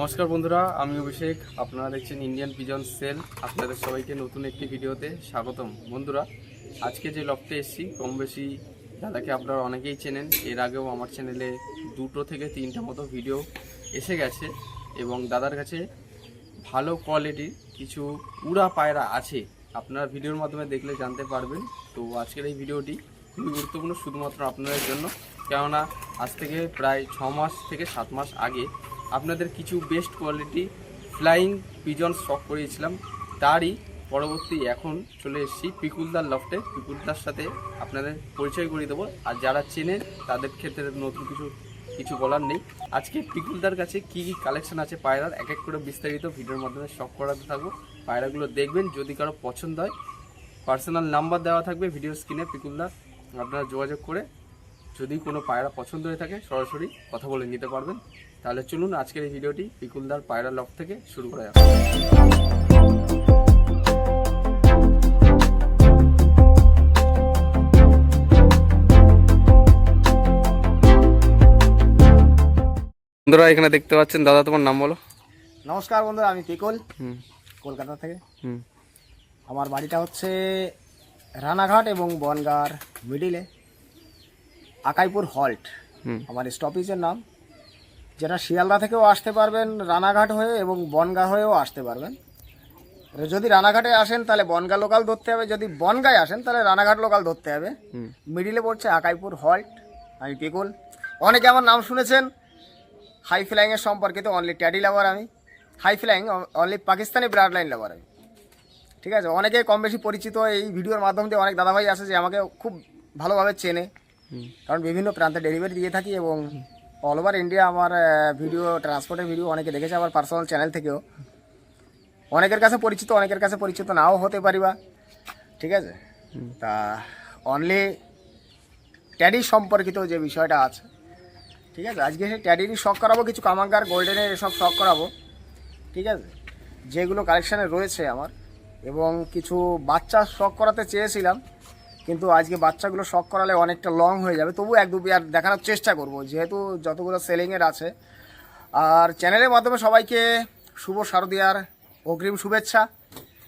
নমস্কার বন্ধুরা, আমি অভিষেক। আপনারা দেখছেন ইন্ডিয়ান পিজন সেল আপনাদের সবাইকে নতুন একটি ভিডিওতে স্বাগতম। বন্ধুরা, আজকে যে লফটে এসেছি, কম বেশি দাদাকে আপনারা অনেকেই চেনেন, এর আগেও আমার চ্যানেলে দুটো থেকে তিনটা মতো ভিডিও এসে গেছে এবং দাদার কাছে ভালো কোয়ালিটির কিছু উড়া পায়রা আছে। আপনারা ভিডিওর মাধ্যমে দেখলে জানতে পারবেন। তো আজকের এই ভিডিওটি খুবই গুরুত্বপূর্ণ শুধুমাত্র আপনাদের জন্য। কেননা, আজ থেকে প্রায় ছ মাস থেকে সাত মাস আগে আপনাদের কিছু best quality flying pigeon stock করিয়েছিলাম। তারই পরবর্তী এখন চলে এসেছি পিকুলদার লফটে পিকুলদার সাথে আপনাদের পরিচয় করিয়ে দেবো। আর যারা চেনেন, তাদের ক্ষেত্রে নতুন কিছু কিছু বলার নেই। আজকে পিকুলদার কাছে কি কি কালেকশন আছে পায়রার, এক এক করে বিস্তারিত ভিডিওর মাধ্যমে শখ করাতে থাকব। পায়রাগুলো দেখবেন, যদি কারও পছন্দ হয়। পার্সোনাল নাম্বার দেওয়া থাকবে ভিডিও স্ক্রিনে পিকুলদার। আপনারা যোগাযোগ করে যদি কোনো পায়রা পছন্দ হয়ে থাকে সরাসরি কথা বলে নিতে পারবেন। তাহলে চলুন আজকের এই ভিডিওটি পিকুলদার পায়রা লক থেকে শুরু করা যাক। বন্ধুরা এখানে দেখতে পাচ্ছেন দাদা তোমার নাম বলো। নমস্কার বন্ধুরা আমি পিকল কলকাতা থেকে। হুম। আমার বাড়িটা হচ্ছে রানাঘাট এবং বনগার মিডিলে। আকাইপুর হল্ট। আমার স্টপেজের নাম। যেটা শিয়ালদা থেকেও আসতে পারবেন রানাঘাট হয়ে এবং বনগা হয়েও আসতে পারবেন। যদি রানাঘাটে আসেন তাহলে বনগা লোকাল ধরতে হবে। যদি বনগায় আসেন তাহলে রানাঘাট লোকাল ধরতে হবে। মিডিলে পড়ছে আকাইপুর হল্ট। আমি পিকুল অনেকে আমার নাম শুনেছেন। হাই ফ্লাইংয়ের সম্পর্কিত অনলি ট্যাডি লাভার আমি। High flying only Pakistani blood line lover আমি। ঠিক আছে? অনেকে কম বেশি পরিচিত। এই ভিডিওর মাধ্যম দিয়ে অনেক দাদাভাই আছে যে আমাকে খুব ভালোভাবে চেনে। কারণ বিভিন্ন প্রান্তে ডেলিভারি দিয়ে থাকি এবং অল ওভার ইন্ডিয়া আমার ভিডিও ট্রান্সপোর্টের ভিডিও অনেকে দেখেছে আমার পার্সোনাল চ্যানেল থেকেও। অনেকের কাছে পরিচিত অনেকের কাছে পরিচিত নাও হতে পারিবা ঠিক আছে? তা অনলি ট্যাডি সম্পর্কিত যে বিষয়টা আছে ঠিক আছে? আজকে সেই ট্যাডিরই শখ করাবো কিছু কামাঙ্গার গোল্ডেনের এসব শখ করাবো ঠিক আছে? যেগুলো কালেকশানে রয়েছে আমার এবং কিছু বাচ্চা শখ করাতে চেয়েছিলাম। কিন্তু আজকে বাচ্চাগুলো শখ করালে অনেকটা লং হয়ে যাবে। তবু এক দু পেয়ার দেখানোর চেষ্টা করব যেহেতু যতগুলো সেলিংয়ের আছে। আর চ্যানেলের মাধ্যমে সবাইকে শুভ শারদিয়ার অগ্রিম শুভেচ্ছা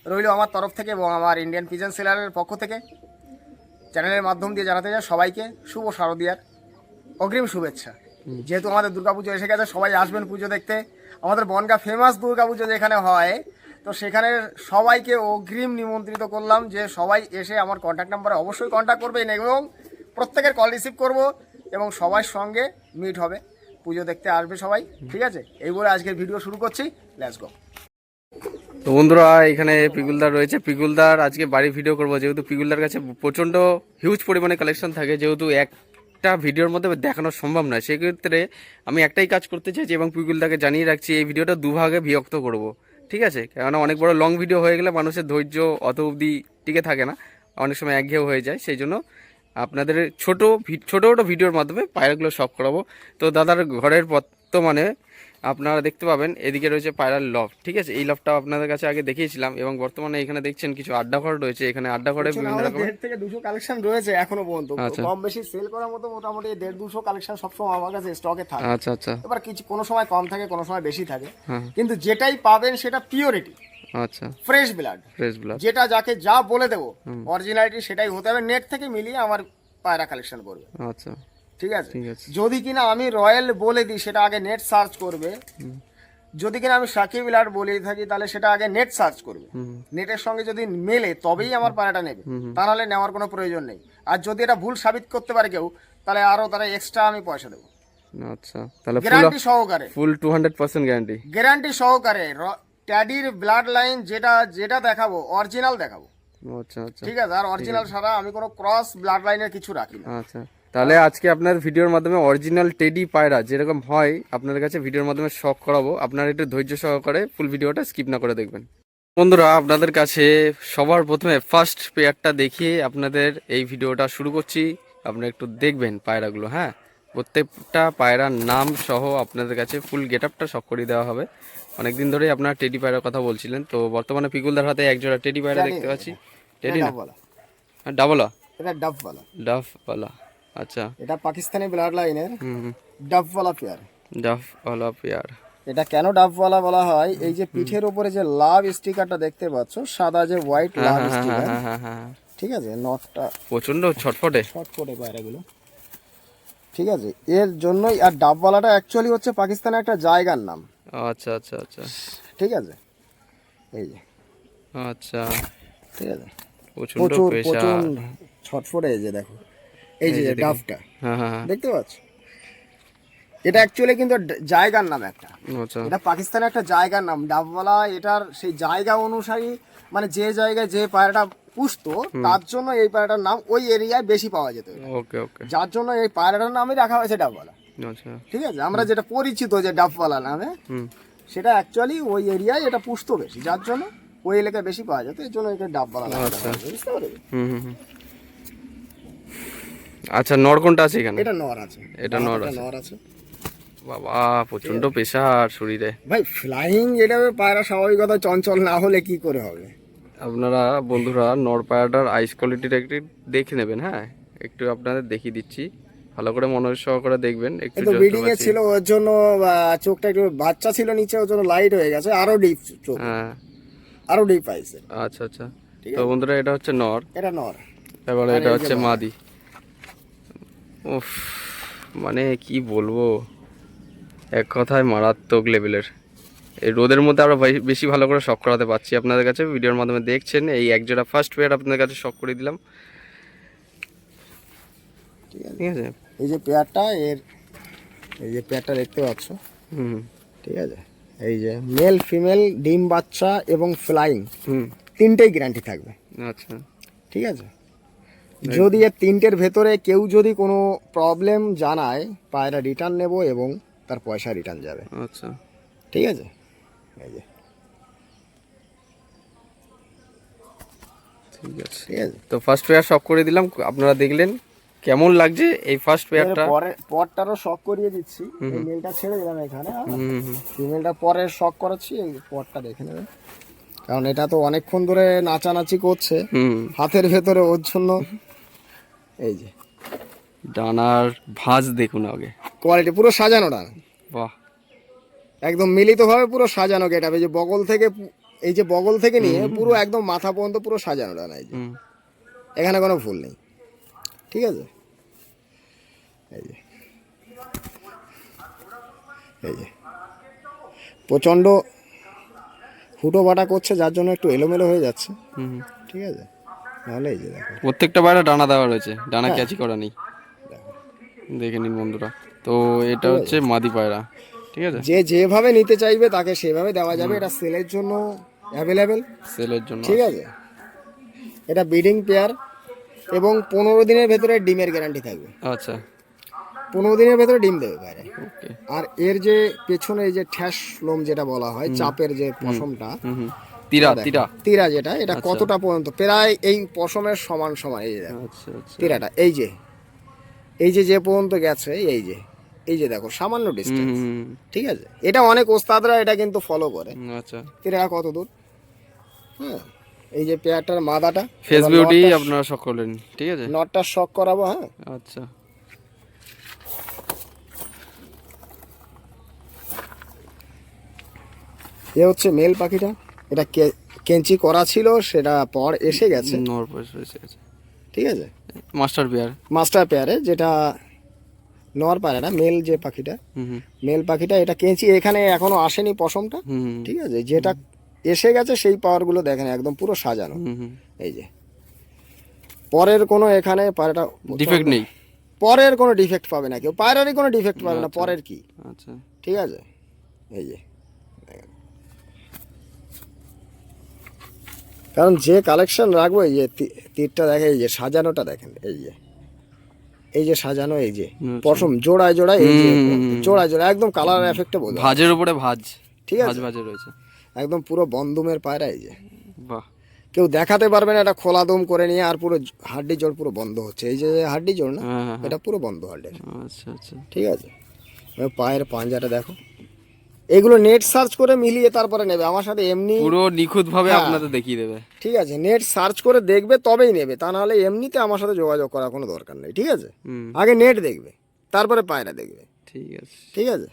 রইল আমার তরফ থেকে এবং আমার ইন্ডিয়ান পিজন সেলারের পক্ষ থেকে। চ্যানেলের মাধ্যম দিয়ে জানাতে চাই সবাইকে শুভ শারদিয়ার অগ্রিম শুভেচ্ছা। যেহেতু আমাদের দুর্গাপুজো এসে গেছে সবাই আসবেন পুজো দেখতে। আমাদের বনগা ফেমাস দুর্গাপুজো যেখানে হয় তো সেখানে সবাইকে অগ্রিম নিমন্ত্রিত করলাম যে সবাই এসে আমার কন্ট্যাক্ট নাম্বারে অবশ্যই কন্ট্যাক্ট করবেন এবং প্রত্যেকের কল রিসিভ করব এবং সবার সঙ্গে মিট হবে। পুজো দেখতে আসবে সবাই, ঠিক আছে? এই বলে আজকের ভিডিও শুরু করছি। লেটস গো তো বন্ধুরা, এখানে পিকুলদার রয়েছে। পিগুলদার আজকে বাড়ি ভিডিও করব। যেহেতু পিগুলদার কাছে প্রচণ্ড হিউজ পরিমাণে কালেকশন থাকে, যেহেতু একটা ভিডিওর মধ্যে দেখানো সম্ভব নয়, সেক্ষেত্রে আমি একটাই কাজ করতে চাইছি এবং পিগুলদাকে জানিয়ে রাখছি, এই ভিডিওটা দুভাগে বিভক্ত করব। ঠিক আছে? কেননা অনেক বড় লং ভিডিও হয়ে গেলে মানুষের ধৈর্য অত অবধি টিকে থাকে না। অনেক সময় একঘেয়ে হয়ে যায়। সেই জন্য আপনাদের ছোটো ছোটো ছোটো ভিডিওর মাধ্যমে পায়রাগুলো সব করাবো। তো দাদার ঘরের বর্তমানে আপনারা দেখতে পাবেন এদিকে রয়েছে পায়রার লফ ঠিক আছে? এই লফটা আপনাদের কাছে আগে দেখিয়েছিলাম এবং বর্তমানে এখানে দেখছেন কিছু আড্ডা ঘর রয়েছে এখানে আড্ডা ঘরে বিভিন্ন রকম থেকে দুশো কালেকশন রয়েছে এখনও পর্যন্ত। আচ্ছা। কম বেশি সেল করার মতো মোটামুটি দেড় দুশো কালেকশন সবসময় আমার কাছে স্টকে থাকে। আচ্ছা আচ্ছা। এবার কিছু কোনো সময় কম থাকে কোনো সময় বেশি থাকে। হ্যাঁ। কিন্তু যেটাই পাবেন সেটা পিওরিটি আচ্ছা। ফ্রেশ ব্লাড ফ্রেশ ব্লাড যেটা যাকে যা বলে দেবো অরিজিনালিটি সেটাই হতে হবে। নেট থেকে মিলিয়ে আমার পায়রা কালেকশন করবে। আচ্ছা। ঠিক আছে? যদি কিনা আমি রয়্যাল বলে দিই সেটা আগে নেট সার্চ করবে। যদি কিনা আমি সাকিব ব্লাড বলে থাকি তাহলে সেটা আগে নেট সার্চ করবে। নেটের সঙ্গে যদি মেলে তবেই আমার পায়রাটা নেবে। তা নাহলে নেওয়ার কোনো প্রয়োজন নেই। আর যদি এটা ভুল সাবিত করতে পারে কেউ তাহলে আরও তারা এক্সট্রা আমি পয়সা দেবো। আচ্ছা তাহলে গ্যারান্টি সহকারে। ফুল গ্যারান্টি গ্যারান্টি সহকারে। ট্যাডির ব্লাড লাইন যেটা যেটা দেখাবো অরিজিনাল দেখাবো। আচ্ছা আচ্ছা। ঠিক আছে? আর অরিজিনাল ছাড়া আমি কোনো ক্রস ব্লাড লাইনের কিছু রাখি না। আচ্ছা। তাহলে আজকে আপনার ভিডিওর মাধ্যমে অরিজিনাল টেডি পায়রা যেরকম হয় আপনার কাছে ভিডিওর মাধ্যমে শখ করাবো। আপনারা একটু ধৈর্য সহকারে ফুল ভিডিওটা স্কিপ না করে দেখবেন। বন্ধুরা আপনাদের কাছে সবার প্রথমে ফার্স্ট পেয়ারটা দেখিয়ে আপনাদের এই ভিডিওটা শুরু করছি। আপনারা একটু দেখবেন পায়রাগুলো হ্যাঁ? প্রত্যেকটা পায়রার নাম সহ আপনাদের কাছে ফুল গেট আপটা শখ করে দেওয়া হবে। অনেকদিন ধরেই আপনারা টেডি পায়রার কথা বলছিলেন। তো বর্তমানে পিকুলদার হাতে একজোড়া টেডি পায়রা দেখতে পাচ্ছি। টেডি না? ডাবলা এটা ডাবওয়ালা। ডাফওয়ালা আচ্ছা। এটা পাকিস্তানি ব্লাড লাইনের ডাবওয়ালা পেয়ার। ডাফওয়ালা পেয়ার। এটা কেন ডাবওয়ালা বলা হয়? এই যে পিঠের উপরে যে লাভ স্টিকারটা দেখতে পাচ্ছ সাদা যে হোয়াইট লাভ স্টিকার হ্যাঁ হ্যাঁ হ্যাঁ। ঠিক আছে নটটা প্রচণ্ড ছটফটে। করে পায়রাগুলো। ঠিক আছে এর জন্যই আর ডাবওয়ালাটা অ্যাকচুয়ালি হচ্ছে পাকিস্তানের একটা জায়গার নাম। আচ্ছা আচ্ছা আচ্ছা। ঠিক আছে? এই যে। আচ্ছা। ঠিক আছে? প্রচুর প্রচুর ছটফটে এই যে দেখো। এই যে ডাবটা হ্যাঁ হ্যাঁ হ্যাঁ। দেখতে পাচ্ছ? এটা অ্যাকচুয়ালি কিন্তু জায়গার নাম একটা। আচ্ছা। এটা পাকিস্তানের একটা জায়গার নাম। ডাবওয়ালা এটার সেই জায়গা অনুসারী মানে যে জায়গায় যে পায়রাটা পুষতো তার জন্য এই পায়রাটার নাম ওই এরিয়ায় বেশি পাওয়া যেত ওকে ওকে। যার জন্য এই পায়রাটার নামই রাখা হয়েছে ডাবওয়ালা। আচ্ছা। ঠিক আছে? আমরা যেটা পরিচিত যে ডাবওয়ালা নামে সেটা অ্যাকচুয়ালি ওই এরিয়ায় এটা পুষতো বেশি। যার জন্য ওই এলাকায় বেশি পাওয়া যেত। এর জন্য এটা ডাবওয়ালা নামে আচ্ছা। বুঝতে পারলে হুম হুম হুম। আচ্ছা নর কোনটা আছে এখানে? এটা নর আছে। এটা নর আছে। নর আছে। বাবা প্রচণ্ড পেশার শরীরে। ভাই ফ্লাইং এটা পায়রা স্বাভাবিকতা চঞ্চল না হলে কি করে হবে? আপনারা বন্ধুরা নরপায়াটার আইস কোয়ালিটিটা একটু দেখে নেবেন হ্যাঁ? একটু আপনাদের দেখিয়ে দিচ্ছি। ভালো করে মনোযোগ সহকারে দেখবেন একটু ব্রিডিং এ ছিল ওর জন্য চোখটা একটু বাচ্চা ছিল নিচে ওর জন্য লাইট হয়ে গেছে আরও ডিপ চোখ। হ্যাঁ। আরও ডিপ পাইছে আচ্ছা আচ্ছা। তো বন্ধুরা এটা হচ্ছে নর। এটা নর। এবারে এটা হচ্ছে মাদি। উফ মানে কি বলব? এক কথায় মারাত্মক লেভেলের এই রোদের মধ্যে আমরা বেশি- ভালো করে শখ করাতে পারছি আপনাদের কাছে। ভিডিওর মাধ্যমে দেখছেন এই এক জোড়া ফার্স্ট পেয়ার আপনাদের কাছে শখ করে দিলাম। ঠিক আছে ঠিক আছে? এই যে পেয়ারটা এর এই যে পেয়ারটা দেখতে পাচ্ছ? হুম। ঠিক আছে? এই যে মেল ফিমেল ডিম বাচ্চা এবং ফ্লাইং হুম। তিনটেই গ্যারান্টি থাকবে। আচ্ছা। ঠিক আছে? যদি এর তিনটের ভেতরে কেউ যদি কোনো প্রবলেম জানায় পায়রা রিটার্ন নেব এবং তার পয়সা রিটার্ন যাবে। আচ্ছা। ঠিক আছে? এই যে। ঠিক আছে। ঠিক আছে? তো ফার্স্ট পেয়ার শখ করে দিলাম। আপনারা দেখলেন কেমন লাগছে এই ফার্স্ট পেয়ারটা পরে পরটারও শক করিয়ে দিচ্ছি। এই মেলটা ছেড়ে দিলাম এখানে হুম হুম ফিমেলটা পরে শক করাচ্ছি এই পরটা দেখে নেবেন। কারণ এটা তো অনেকক্ষণ ধরে নাচানাচি করছে। হাতের ভেতরে ওর জন্য। এই যে। ডানার ভাঁজ দেখুন আগে। কোয়ালিটি পুরো সাজানো ডান। বাহ। একদম মিলিতভাবে পুরো সাজানো গেট এই যে বগল থেকে এই যে বগল থেকে নিয়ে পুরো একদম মাথা পর্যন্ত পুরো সাজানো ডান এই যে। এখানে কোনো ভুল নেই। ঠিক আছে? এই যে। এই যে। প্রচণ্ড হুটো বাটা করছে যার জন্য একটু এলোমেলো হয়ে যাচ্ছে। ঠিক আছে? নাহলে এই যে দেখো। প্রত্যেকটা বাইরে ডানা দেওয়া রয়েছে ডানা ক্যাচি করা নেই। দেখে নিন বন্ধুরা। তো এটা হচ্ছে মাদি পায়রা ঠিক আছে? যে যেভাবে নিতে চাইবে তাকে সেভাবে দেওয়া যাবে। এটা সেলের জন্য অ্যাভেলেবেল সেলের জন্য ঠিক আছে। এটা ব্রিডিং পেয়ার এবং পনেরো দিনের ভেতরে ডিমের গ্যারান্টি থাকবে। আচ্ছা। পনেরো দিনের ভেতরে ডিম দেবে বাইরে ওকে আর এর যে পেছনে এই যে ঠ্যাস লোম যেটা বলা হয় চাপের যে পশমটা তীরা তীরা। তীরা যেটা এটা কতটা পর্যন্ত? প্রায় এই পশমের সমান সমান এই যে আচ্ছা আচ্ছা। এই যে। এই যে যে পর্যন্ত গেছে এই যে। এই যে দেখো সামান্য ডিস্টেন্স ঠিক আছে? এটা অনেক ওস্তাদরা এটা কিন্তু ফলো করে। আচ্ছা। তীরা কত দূর? হ্যাঁ এই যে পেয়ারটার মাদাটা ফেস বিউটি আপনারা শখ করলেন ঠিক আছে? নটটা শক করাবো হ্যাঁ? আচ্ছা। এ হচ্ছে মেল পাখিটা। এটা কে- কেঞ্চি করা ছিল সেটা পর এসে গেছে। আচ্ছা। ঠিক আছে? Master pair. মাস্টার পেয়ারে যেটা নর পায়রাটা মেল যে পাখিটা মেল পাখিটা এটা কেঞ্চি এখানে এখনও আসেনি পশমটা। ঠিক আছে? যেটা এসে গেছে সেই পাওয়ারগুলো দেখেন একদম পুরো সাজানো। এই যে। পরের কোনো এখানে পায়রাটা ডিফেক্ট নেই? পরের কোনো ডিফেক্ট পাবে না কেউ। পায়রারই কোনো ডিফেক্ট পাবে না পরের কি? আচ্ছা। ঠিক আছে? এই যে। কারণ যে কালেকশন রাখব এই যে তীরটা দেখে এই যে সাজানোটা দেখেন এই যে। এই যে সাজানো এই যে। আচ্ছা। পশম জোড়ায় জোড়ায় এই যে জোড়ায় জোড়ায় একদম কালার এফেক্টে বোঝা ভাজের উপরে ভাজ। ঠিক আছে? ভাজে রয়েছে। একদম পুরো বন্ধুমের পায়রা এই যে। বাহ। কেউ দেখাতে পারবে না এটা খোলা দম করে নিয়ে আর পুরো হাড্ডি জোড় পুরো বন্ধ হচ্ছে। এই যে হাড্ডি জোড় না হ্যাঁ হ্যাঁ হ্যাঁ। এটা পুরো বন্ধ হাড্ডি। আচ্ছা আচ্ছা। ঠিক আছে? পায়ের পাঞ্জাটা দেখো। এগুলো নেট সার্চ করে মিলিয়ে তারপরে নেবে। আমার সাথে এমনি পুরো নিখুঁত ভাবে হ্যাঁ। আপনাদের দেখিয়ে দেবে। ঠিক আছে নেট সার্চ করে দেখবে তবেই নেবে। তা নাহলে এমনিতে আমার সাথে যোগাযোগ করার কোনো দরকার নেই ঠিক আছে? আগে নেট দেখবে তারপরে পায়রা দেখবে। ঠিক আছে। ঠিক আছে?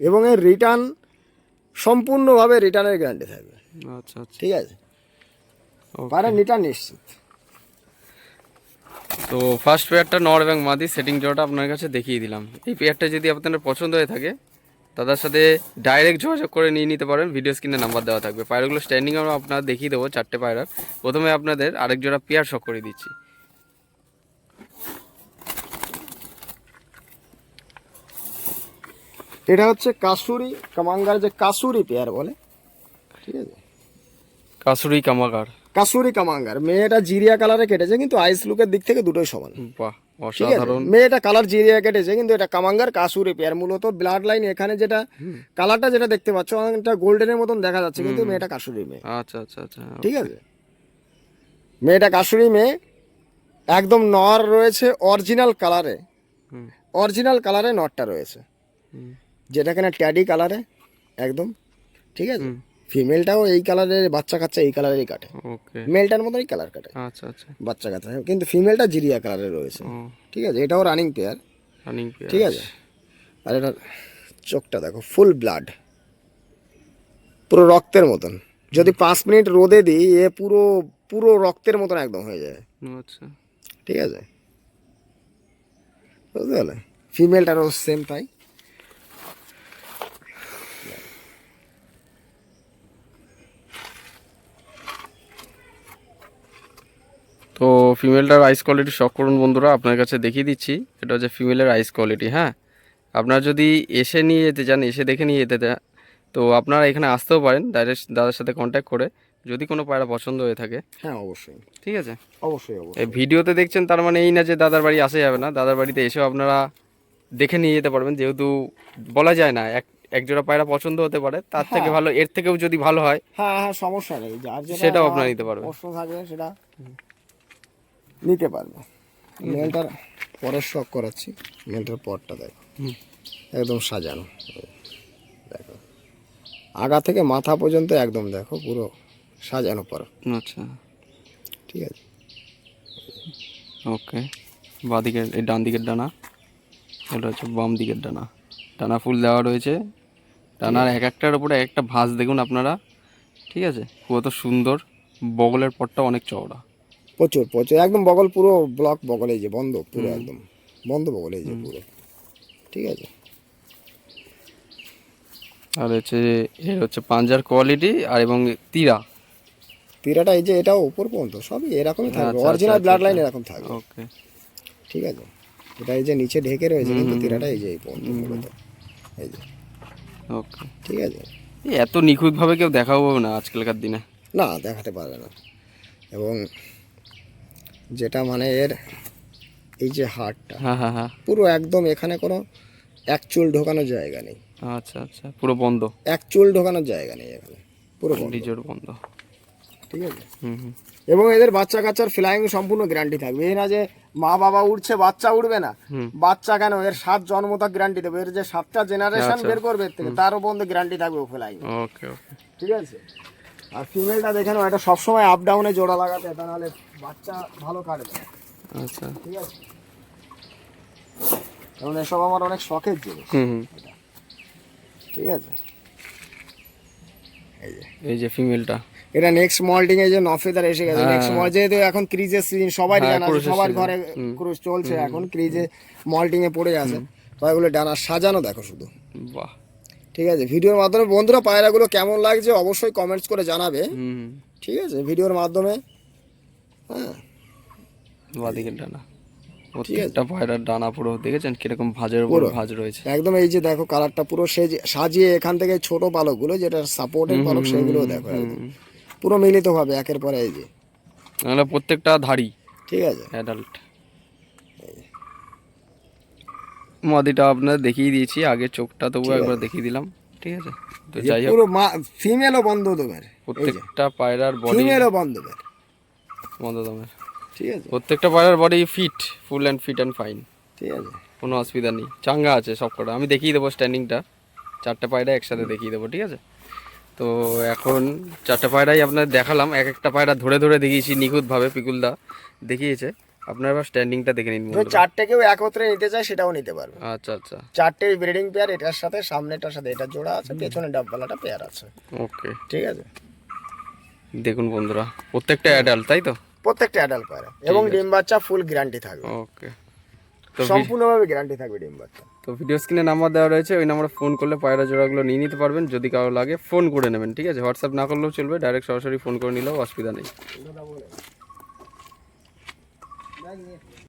এবং এর রিটার্ন সম্পূর্ণভাবে রিটার্নের গ্যারান্টি থাকবে। আচ্ছা আচ্ছা। ঠিক আছে? পায়রা রিটার্ন নিশ্চিত। তো ফার্স্ট পেয়ারটা নর এবং মাদি সেটিং জোড়াটা আপনার কাছে দেখিয়ে দিলাম। এই পেয়ারটা যদি আপনাদের পছন্দ হয়ে থাকে দাদার সাথে ডাইরেক্ট যোগাযোগ করে নিয়ে নিতে পারেন। ভিডিও স্ক্রিনে নাম্বার দেওয়া থাকবে। পায়রাগুলো স্ট্যান্ডিং আমরা আপনার দেখিয়ে দেবো চারটে পায়রার প্রথমে আপনাদের আরেক জোড়া পেয়ার শখ করে দিচ্ছি। এটা হচ্ছে কাসুরি কামাঙ্গার যে কাসুরি পেয়ার বলে ঠিক আছে? কাসুরি কামাগার কাসুরি কামাঙ্গার। মেয়েটা জিরিয়া কালারে কেটেছে কিন্তু আইস লুকের দিক থেকে দুটোই সমান। বাহ। অসাধারণ। মেয়েটা কালার জিরিয়া কেটেছে কিন্তু এটা কামাঙ্গার কাসুরি পেয়ার। মূলত ব্লাড লাইন এখানে যেটা কালারটা যেটা দেখতে পাচ্ছ অনেকটা গোল্ডেনের মতন দেখা যাচ্ছে কিন্তু মেয়েটা কাসুরি মেয়ে। আচ্ছা আচ্ছা আচ্ছা ঠিক আছে? মেয়েটা কাসুরি মেয়ে একদম নর রয়েছে অরিজিনাল কালারে অরিজিনাল কালারে নটটা রয়েছে। যেটা কিনা ট্যাডি কালারে একদম। ঠিক আছে। ফিমেলটাও এই কালারের বাচ্চা কাচ্চা এই কালারেরই কাটে। ওকে মেলটার মতনই কালার কাটে। আচ্ছা আচ্ছা। বাচ্চা কাচ্চা। কিন্তু ফিমেলটা জিরিয়া কালারের রয়েছে। ঠিক আছে এটাও রানিং পেয়ার রানিং পেয়ার ঠিক আছে? আর এটা চোখটা দেখো ফুল ব্লাড পুরো রক্তের মতন। যদি পাঁচ মিনিট রোদে দিই এ পুরো পুরো রক্তের মতন একদম হয়ে যায়। আচ্ছা। ঠিক আছে? বুঝতে পারলে? ফিমেলটারও সেম তাই। তো ফিমেলটার আইস কোয়ালিটি শখ করুন বন্ধুরা আপনার কাছে দেখিয়ে দিচ্ছি। এটা হচ্ছে ফিমেলের আইস কোয়ালিটি হ্যাঁ? আপনারা যদি এসে নিয়ে যেতে চান এসে দেখে নিয়ে যেতে চান তো আপনারা এখানে আসতেও পারেন ডাইরেক্ট দাদার সাথে কন্ট্যাক্ট করে যদি কোনো পায়রা পছন্দ হয়ে থাকে। হ্যাঁ অবশ্যই। ঠিক আছে? অবশ্যই অবশ্যই। এই ভিডিওতে দেখছেন তার মানে এই না যে দাদার বাড়ি আসা যাবে না দাদার বাড়িতে এসেও আপনারা দেখে নিয়ে যেতে পারবেন যেহেতু বলা যায় না এক একজোড়া পায়রা পছন্দ হতে পারে তার থেকে ভালো এর থেকেও যদি ভালো হয় হ্যাঁ হ্যাঁ সমস্যা নেই। যার সেটাও আপনারা নিতে পারবেন। প্রশ্ন থাকবে সেটা নিতে পারবে। মেলটার পরের শখ করাচ্ছি মেলটার পরটা দেখো। হুম। একদম সাজানো। দেখো। আগা থেকে মাথা পর্যন্ত একদম দেখো পুরো সাজানো পর। আচ্ছা। ঠিক আছে। ওকে। বাঁ দিকের এই ডান দিকের ডানা এটা হচ্ছে বাম দিকের ডানা। ডানা ফুল দেওয়া রয়েছে। ডানার এক একটার উপরে এক একটা ভাঁজ দেখুন আপনারা। ঠিক আছে? কত সুন্দর। বগলের পটটা অনেক চওড়া। প্রচুর প্রচুর। একদম বগল পুরো ব্লক বগল এই যে বন্ধ পুরো একদম। বন্ধ বগল এই যে পুরো। ঠিক আছে। আর হচ্ছে এর হচ্ছে পাঞ্জার কোয়ালিটি আর এবং তীরা। তীরাটা এই যে এটাও উপর পর্যন্ত সবই এরকমই থাকবে। Original blood. লাইন এরকম থাকবে। ওকে ঠিক আছে। এটা এই যে নিচে ঢেকে রয়েছে কিন্তু তীরাটা এই যে এই পর্যন্ত মূলত। এই যে। ওকে ঠিক আছে। এত নিখুঁতভাবে কেউ দেখাবো না আজকালকার দিনে। না দেখাতে পারবে না। এবং যেটা মানে এর এই যে হাড়টা হ্যাঁ হ্যাঁ হ্যাঁ। পুরো একদম এখানে কোনো এক চুল ঢোকানোর জায়গা নেই। আচ্ছা আচ্ছা পুরো বন্ধ? এক চুল ঢোকানোর জায়গা নেই এখানে পুরো ডিজোর বন্ধ। ঠিক আছে? হুম হুম। এবং এদের বাচ্চা কাচ্চার ফ্লাইং সম্পূর্ণ গ্যারান্টি থাকবে। এই না যে মা বাবা উঠছে বাচ্চা উঠবে না। বাচ্চা কেন? এর সাত জন্ম তাক গ্যারান্টি দেবে। এর যে সাতটা জেনারেশন আচ্ছা। বের করবে এর থেকে তারও বন্ধু গ্যারান্টি থাকবে ফ্লাইং ওকে ওকে ঠিক আছে? আর ফিমেলটা দেখে নাও এটা সবসময় আপ ডাউনে জোড়া লাগাতে তা নাহলে বাচ্চা ভালো কাটবে। আচ্ছা। ঠিক আছে? কারণ এসব আমার অনেক শখের জিনিস। ঠিক আছে? এই যে। এই যে ফিমেলটা এটা নেক্সট মল্টিং এ যে নফেদার এসে গেছে। হ্যাঁ। নেক্সট মল যেহেতু এখন ক্রিজের সিজন সবাই হ্যাঁ, জানা সবার ঘরে ক্রুজ চলছে এখন ক্রিজে মল্টিং এ পড়ে আছে। তো এগুলো ডানা সাজানো দেখো শুধু। বাহ। ঠিক আছে ভিডিওর মাধ্যমে বন্ধুরা পায়রাগুলো কেমন লাগছে অবশ্যই কমেন্টস করে জানাবে। ঠিক আছে ভিডিওর মাধ্যমে হ্যাঁ। বাদিকের ডানা। প্রত্যেকটা পায়রার ডানা পুরো দেখেছেন কীরকম ভাজের উপর। ভাজ রয়েছে? একদম এই যে দেখো কালারটা পুরো সেজে সাজিয়ে এখান থেকে ছোট পালকগুলো যেটা সাপোর্টের পালক সেগুলো দেখো পুরো মিলিত ভাবে একের পরে এই যে। নাহলে প্রত্যেকটা ধাড়ি। ঠিক আছে। অ্যাডাল্ট মাদিটা আপনার দেখিয়ে দিয়েছি আগে চোখটা তবু একবার দেখিয়ে দিলাম ঠিক আছে? তো যাই হোক। পুরো মা ফিমেলও বন্ধ দেবের প্রত্যেকটা পায়রার বডি ফিমেলও বন্ধ দেবের বন্ধ দামের ঠিক আছে। প্রত্যেকটা পায়রার body fit full and fit and fine ঠিক আছে। কোনো অসুবিধা নেই। চাঙ্গা আছে সব কটা। আমি দেখিয়ে দেবো স্ট্যান্ডিংটা চারটে পায়রা একসাথে দেখিয়ে দেবো ঠিক আছে? তো এখন চারটে পায়রাই আপনার দেখালাম। এক একটা পায়রা ধরে ধরে দেখিয়েছি নিখুঁতভাবে পিকুলদা দেখিয়েছে। আপনার এবার স্ট্যান্ডিংটা দেখে নিন তো বন্ধুরা চারটে কেউ একত্রে নিতে চায় সেটাও নিতে পারবে। আচ্ছা আচ্ছা। চারটে ব্রিডিং পেয়ার এটার সাথে সামনেটার সাথে এটা জোড়া আছে পেছনে ডাববালাটা পেয়ার আছে। ওকে ঠিক আছে? দেখুন বন্ধুরা প্রত্যেকটা অ্যাডাল্ট তাই তো? প্রত্যেকটা অ্যাডাল্ট পায়রা এবং ডিম বাচ্চা ফুল গ্যারান্টি থাকবে। ওকে তো সম্পূর্ণভাবে গ্যারান্টি থাকবে ডিম বাচ্চা। তো ভিডিও স্ক্রিনে নাম্বার দেওয়া রয়েছে ওই নাম্বারে ফোন করলে পায়রা জোড়াগুলো নিয়ে নিতে পারবেন। যদি কারও লাগে ফোন করে নেবেন ঠিক আছে? হোয়াটসঅ্যাপ না করলেও চলবে ডাইরেক্ট সরাসরি ফোন করে নিলেও অসুবিধা নেই।